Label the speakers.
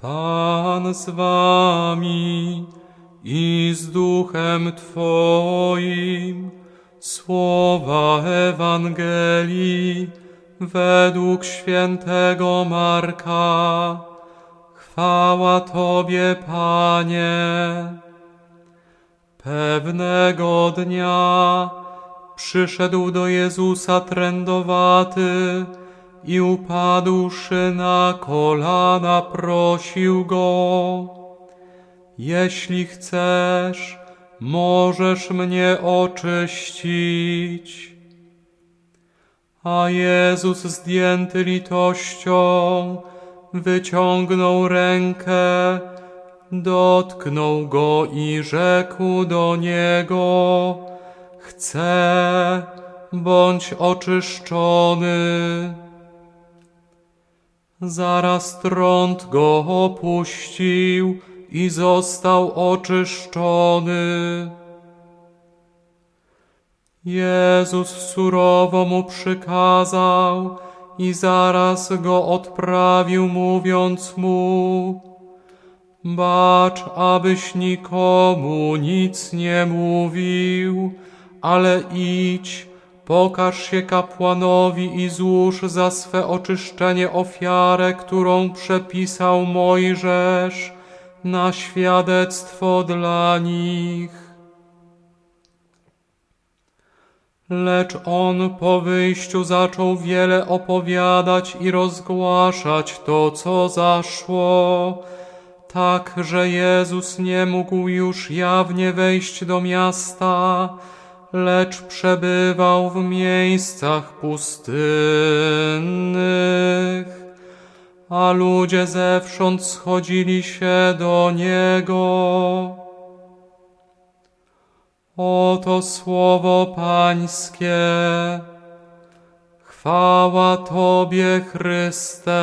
Speaker 1: Pan z wami i z duchem Twoim. Słowa Ewangelii według świętego Marka. Chwała Tobie, Panie. Pewnego dnia przyszedł do Jezusa trędowaty i upadłszy na kolana prosił go. Jeśli chcesz, możesz mnie oczyścić. A Jezus zdjęty litością wyciągnął rękę, dotknął go i rzekł do niego: Chcę, bądź oczyszczony. Zaraz trąd go opuścił i został oczyszczony. Jezus surowo mu przykazał i zaraz go odprawił, mówiąc mu: Bacz, abyś nikomu nic nie mówił, ale idź, pokaż się kapłanowi i złóż za swe oczyszczenie ofiarę, którą przepisał Mojżesz na świadectwo dla nich. Lecz on po wyjściu zaczął wiele opowiadać i rozgłaszać to, co zaszło, tak, że Jezus nie mógł już jawnie wejść do miasta, lecz przebywał w miejscach pustynnych, a ludzie zewsząd schodzili się do Niego. Oto słowo Pańskie. Chwała Tobie, Chryste.